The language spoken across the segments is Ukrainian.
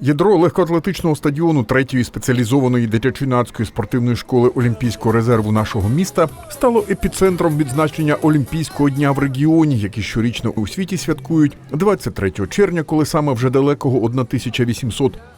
Ядро легкоатлетичного стадіону третьої спеціалізованої дитячо-юнацької спортивної школи Олімпійського резерву нашого міста стало епіцентром відзначення Олімпійського дня в регіоні, який щорічно у світі святкують 23 червня, коли саме вже далекого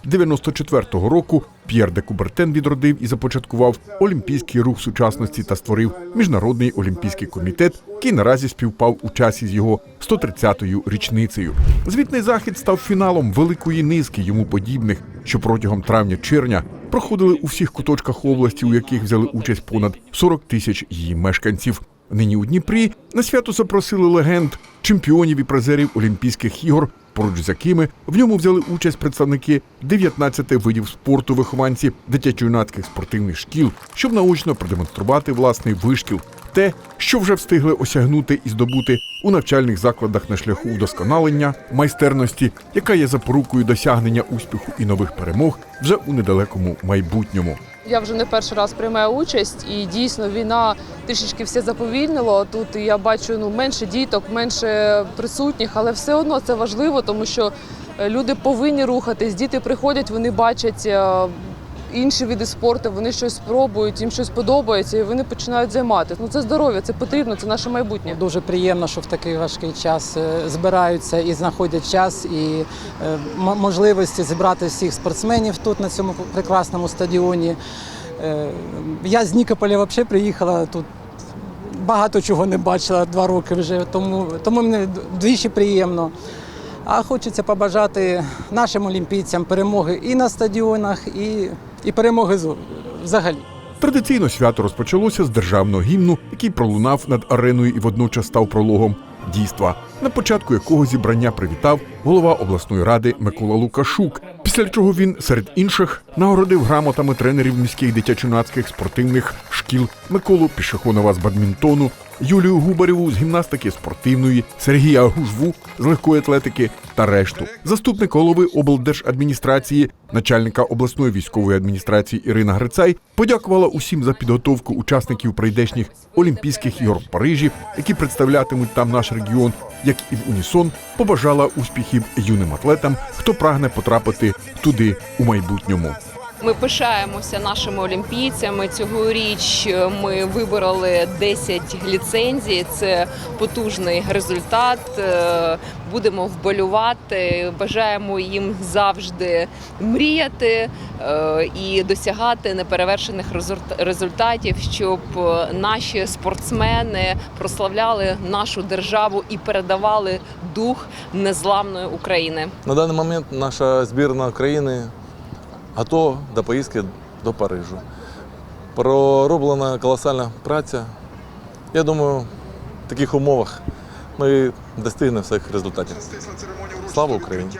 1894 року П'єр де Кубертен відродив і започаткував олімпійський рух сучасності та створив міжнародний олімпійський комітет, який наразі співпав у часі з його 130-ю річницею. Звітний захід став фіналом великої низки йому подібних, що протягом травня-червня проходили у всіх куточках області, у яких взяли участь понад 40 тисяч її мешканців. Нині у Дніпрі на свято запросили легенд, чемпіонів і призерів Олімпійських ігор, поруч з якими в ньому взяли участь представники 19 видів спорту, вихованці дитячо-юнацьких спортивних шкіл, щоб наочно продемонструвати власний вишкіл, те, що вже встигли осягнути і здобути у навчальних закладах на шляху удосконалення майстерності, яка є запорукою досягнення успіху і нових перемог вже у недалекому майбутньому. Я вже не перший раз приймаю участь, і дійсно війна трішечки все заповільнило. Тут я бачу ну менше діток, менше присутніх, але все одно це важливо, тому що е, люди повинні рухатись. Діти приходять, вони бачать е, інші види спорту, вони щось спробують, їм щось подобається, і вони починають займатися. Ну це здоров'я, це потрібно, це наше майбутнє. Дуже приємно, що в такий важкий час е, збираються і знаходять час і е, можливості зібрати всіх спортсменів тут на цьому прекрасному стадіоні. Е, Я з Нікополя взагалі приїхала тут. Багато чого не бачила два роки вже, тому, тому мені двічі приємно. А хочеться побажати нашим олімпійцям перемоги і на стадіонах, і, і перемоги взагалі. Традиційно свято розпочалося з державного гімну, який пролунав над ареною і водночас став прологом дійства, на початку якого зібрання привітав голова обласної ради Микола Лукашук. Після чого він серед інших нагородив грамотами тренерів міських дитячо-юнацьких спортивних шкіл Миколу Пішохонова з бадмінтону, Юлію Губарєву з гімнастики спортивної, Сергія Гужву з легкої атлетики та решту. Заступник голови облдержадміністрації, начальника обласної військової адміністрації Ірина Грицай подякувала усім за підготовку учасників прийдешніх Олімпійських ігор в Парижі, які представлятимуть там наш регіон, як і в унісон побажала успіхів юним атлетам, хто прагне потрапити туди у майбутньому. Ми пишаємося нашими олімпійцями. Цьогоріч ми вибороли 10 ліцензій. Це потужний результат. Е, Будемо вболювати. Бажаємо їм завжди мріяти е, і досягати неперевершених результ- результатів, щоб наші спортсмени прославляли нашу державу і передавали дух незламної України. На даний момент наша збірна України готова до поїздки до Парижу. Пророблена колосальна праця. Я думаю, в таких умовах ми достигнемо всіх результатів. Слава Україні!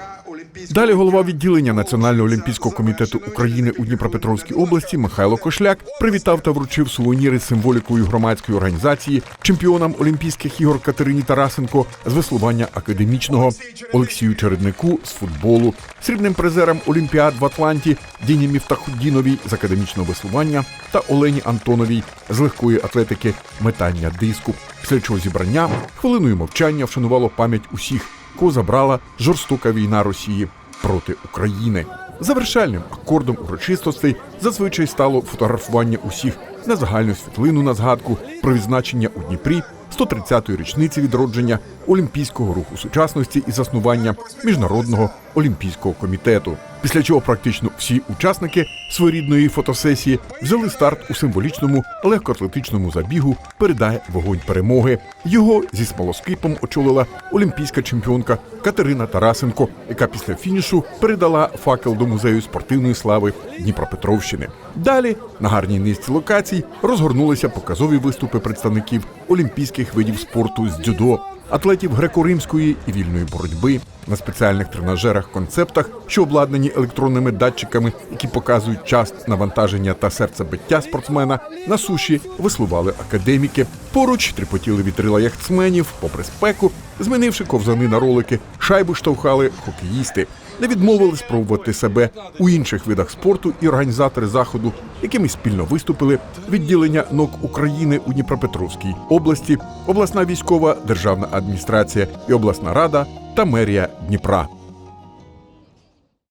Далі голова відділення Національного олімпійського комітету України у Дніпропетровській області Михайло Кошляк привітав та вручив сувеніри з символікою громадської організації чемпіонам Олімпійських ігор Катерині Тарасенко з веслування академічного, Олексію Череднику з футболу, срібним призерам Олімпіад в Атланті Діні Міфтахуддіновій з академічного веслування та Олені Антоновій з легкої атлетики метання диску. Після чого зібрання хвилиною мовчання вшанувало пам'ять усіх, кого забрала жорстока війна Росії проти України. Завершальним акордом урочистостей зазвичай стало фотографування усіх на загальну світлину на згадку про відзначення у Дніпрі 130-ї річниці відродження Олімпійського руху сучасності і заснування Міжнародного олімпійського комітету. Після чого практично всі учасники своєрідної фотосесії взяли старт у символічному легкоатлетичному забігу Передає вогонь перемоги. Його зі смолоскипом очолила олімпійська чемпіонка Катерина Тарасенко, яка після фінішу передала факел до музею спортивної слави Дніпропетровщини. Далі на гарній низці локацій розгорнулися показові виступи представників олімпійських видів спорту з дзюдо, атлетів греко-римської і вільної боротьби на спеціальних тренажерах концептах, що обладнані електронними датчиками, які показують час навантаження та серцебиття спортсмена. На суші веслували академіки. Поруч тріпотіли вітрила яхтсменів, попри спеку, змінивши ковзани на ролики, шайбу штовхали хокеїсти. Не відмовили спробувати себе у інших видах спорту і організатори заходу, якими спільно виступили відділення НОК України у Дніпропетровській області, обласна військова державна адміністрація і обласна рада та мерія Дніпра.